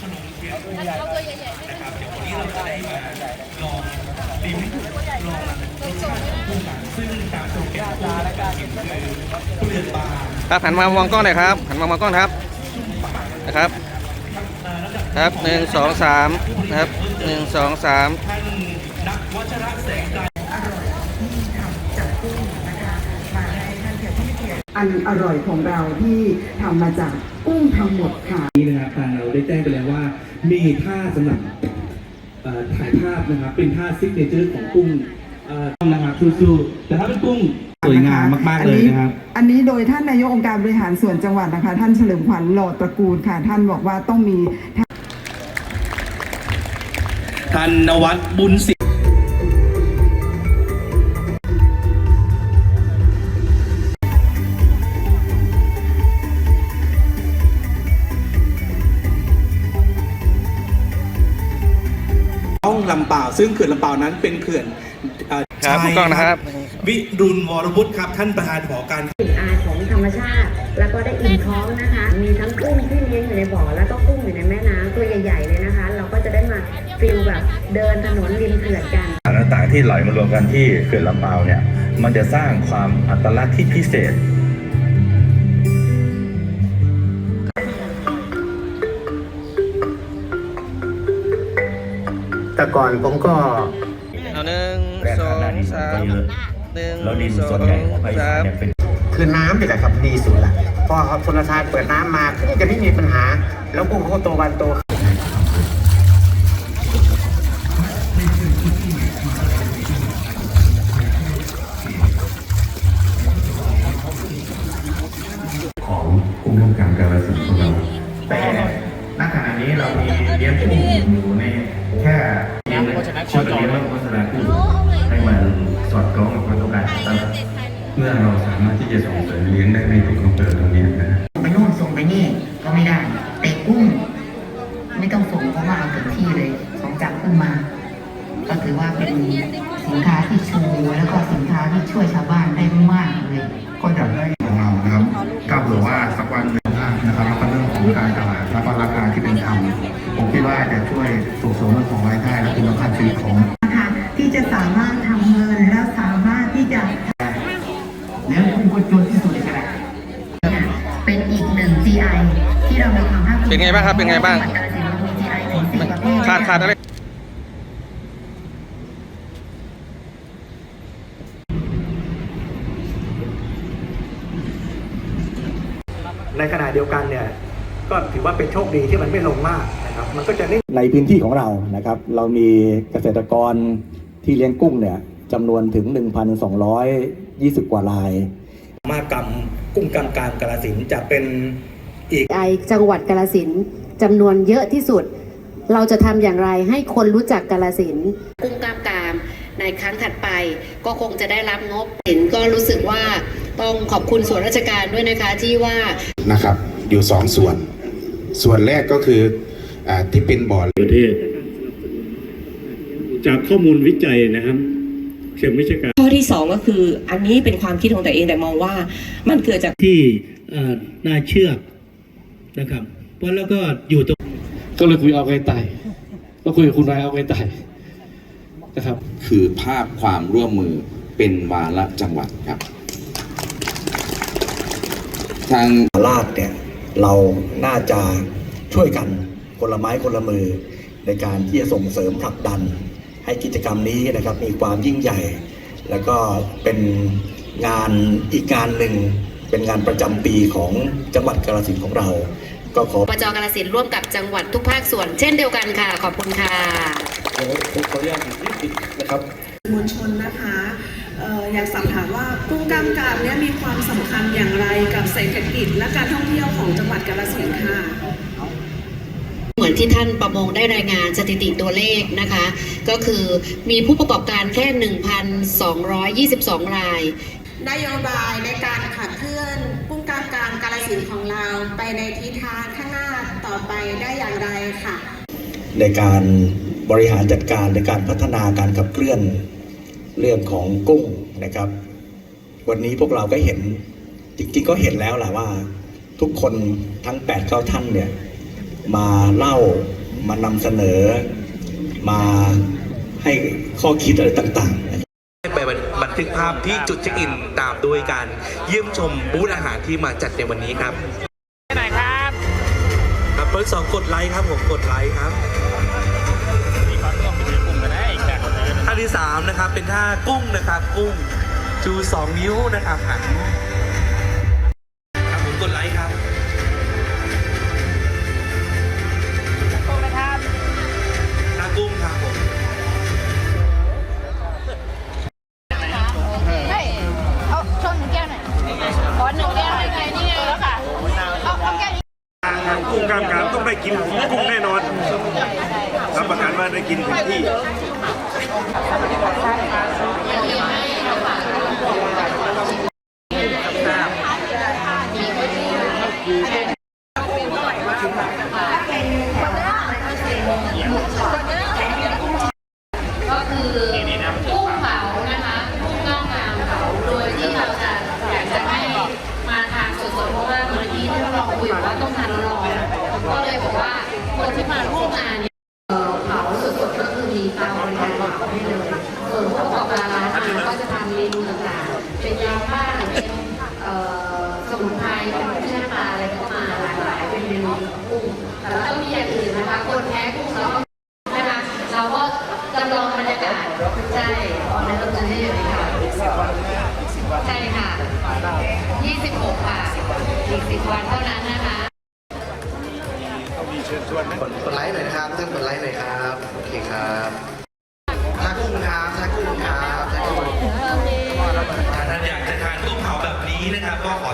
ขนมเปี๊ยะกุ้งนะครับเดี๋ยววันนี้เราจะได้มาลองลิ้มลองรสชาติของกุ้งซึ่งตามโปรแกรมกุ้งนะครับคือเปลือกบาครับหันมามองกล้องหน่อยครับหันมามองกล้องครับนะครับ ครับหนึ่งสองสามนะครับหนึ่งสองสามท่านนักวัชระแสงไกล อันอร่อยของเราที่ทำมาจากกุ้งทั้งหมดค่ะ นี้นะครับทางเราได้แจ้งไปแล้วว่ามีท่าสำหรับเอ่อถ่ายภาพนะครับเป็นท่าซิกเนเจอร์ของกุ้งเอ่อต้องนะครับสู้ๆแต่ถ้าเป็นกุ้งสวยงามมากๆเลยนะครับ อันนี้โดยท่านนายกองค์การบริหารส่วนจังหวัดนะคะ ท่านเฉลิมขวัญหล่อตระกูลค่ะ ท่านบอกว่าต้องมี ท่านนวัดบุญศิ ลำเปล่าวซึ่งเขื่อนลำเปล่าวนั้นเป็นเขื่อนเอ่อครับชายมองกล้องนะครับ วิรุณวรวุฒิครับท่านประธานหอการกลิ่นอายของธรรมชาติ แล้วก็ได้อิ่มท้องนะคะ มีทั้งกุ้งที่เลี้ยงอยู่ในบ่อ แล้วก็กุ้งอยู่ในแม่น้ำตัวใหญ่ๆเลยนะคะ เราก็จะได้มาฟิลแบบเดินถนนริมเขื่อนกันสารต่างๆที่ไหลมารวมกันที่เขื่อนลำเปาวเนี่ย มันจะสร้างความอัตลักษณ์ที่พิเศษ แต่ก่อนผมก็เอาหนึ่งแรงสองขนาดนี้สามก็เยอะหนึ่งแล้วดินสอส่วนงใหญ่ของภาคอีสาสานมเนี่ยเป็นคือน้ำนี่แหละครับดีสุดละพอเขาชนทานเปิดน้ำมาก็จะไม่มีปัญหา แล้วกุ้งเขาก็โตวันโตของกุ้งร่วมกลางกาลสินธุ์ของเราแต่ ณขณะนี้เรามีเลี้ยงกุ้งอยู่ในแค่เลี้ยงชื่อเรียกว่าโฆษณากุ้งให้มันสอดคล้องกับความต้องการของตลาดเมื่อเราสามารถที่จะส่งเสริมเลี้ยงได้ในทุกอำเภอตรงนี้นะไปโน่นส่งไปนี่ก็ไม่ได้แต่กุ้งไม่ต้องส่งเพราะว่าเราถึงที่เลยส่งจับขึ้นมา ก็ถือว่าเป็นสินค้าที่ชูแล้วก็สินค้าที่ช่วยชาวบ้านได้มากเลย ไงบ้างครับ เป็นไงบ้างจัหวัดกาฬสินธุ์เรามี GI ถึงสี่ประเภทขาดขาดอะไรในขณะเดียวกันเนี่ยก็ถือว่าเป็นโชคดีที่มันไม่ลงมากนะครับ มันก็จะนิ่งในพื้นที่ของเรานะครับ เรามีเกษตรกรที่เลี้ยงกุ้งเนี่ยจำนวนถึง 1,220 กว่าราย มากรรมกุ้งกลางกลางกาลสินธุ์จะเป็น อีกไอจังหวัดกาลสินธุ์จำนวนเยอะที่สุด เราจะทำอย่างไรให้คนรู้จักกาลสินธุ์กุ้งกล้ามกรามในครั้งถัดไปก็คงจะได้รับงบสินก็รู้สึกว่าต้องขอบคุณส่วนราชการด้วยนะคะที่ว่านะครับ อยู่สองส่วน ส่วนแรกก็คืออาที่เป็นบ่อประเทศ จากข้อมูลวิจัยนะครับเชิงวิชาการข้อที่สองก็คืออันนี้เป็นความคิดของตัวเองแต่มองว่ามันเกิดจากที่เอ่อน่าเชื่อ นะครับเพราะแล้วก็อยู่ตรงก็เลยคุยเอาไกลไต่ก็คุยกับคุณนายเอาไกลไต่นะครับ คือภาพความร่วมมือเป็นวาระจังหวัดครับ ทางลาดเนี่ยเราน่าจะช่วยกันคนละไม้คนละมือ ในการที่จะส่งเสริมผลักดัน ให้กิจกรรมนี้นะครับมีความยิ่งใหญ่ แล้วก็เป็นงานอีกงานหนึ่ง เป็นงานประจำปีของจังหวัดกาฬสินธุ์ของเรา ก็ขอปจกาลสินธุ์ร่วมกับจังหวัดทุกภาคส่วน เช่นเดียวกันค่ะ ขอบคุณค่ะมวลชนนะคะเอ่ออยากสอบถามว่ากุ้งกล้ามกรามเนี่ยมีความสำคัญอย่างไรกับเศรษฐกิจและการท่องเที่ยวของจังหวัดกาฬสินธุ์ค่ะเหมือนที่ท่านประมงได้รายงานสถิติตัวเลขนะคะ ก็คือมีผู้ประกอบการแค่ 1,222 ราย นโยบายในการขับเคลื่อนปุ้งการการกาลสินของเราไปในทิศทางข้างหน้าต่อไปได้อย่างไรคะในการบริหารจัดการในการพัฒนาการขับเคลื่อนเรื่องของกุ้งนะครับ วันนี้พวกเราก็เห็นจริงๆก็เห็นแล้วแหละว่า ทุกคนทั้ง8ปดเก้าท่านเนี่ยมาเล่ามานำเสนอมาให้ข้อคิดอะไรต่างๆึกภาพที่จุดเช็คอินตามด้วยการเยี่ยมชมบูธอาหารที่มาจัดในวันนี้ครับไหนครับครับเพิ่สองกดไลค์ครับผมกดไลค์ครับท่าที่3นะครับเป็นท่ากุ้งนะครับกุ้งจู2นิ้วนะครับหัน หนึ่งเนี่ยอะไรนี่องแล้วค่ะเอาเอาแค่นี้กุ้งกามกรามต้องได้กินกุ้งแน่นอนรับประกันว่าได้กินถึงที่ ชิญชวนนะ กดไลค์หน่อยครับท่านกดไลค์หน่อยครับ โอเคครับ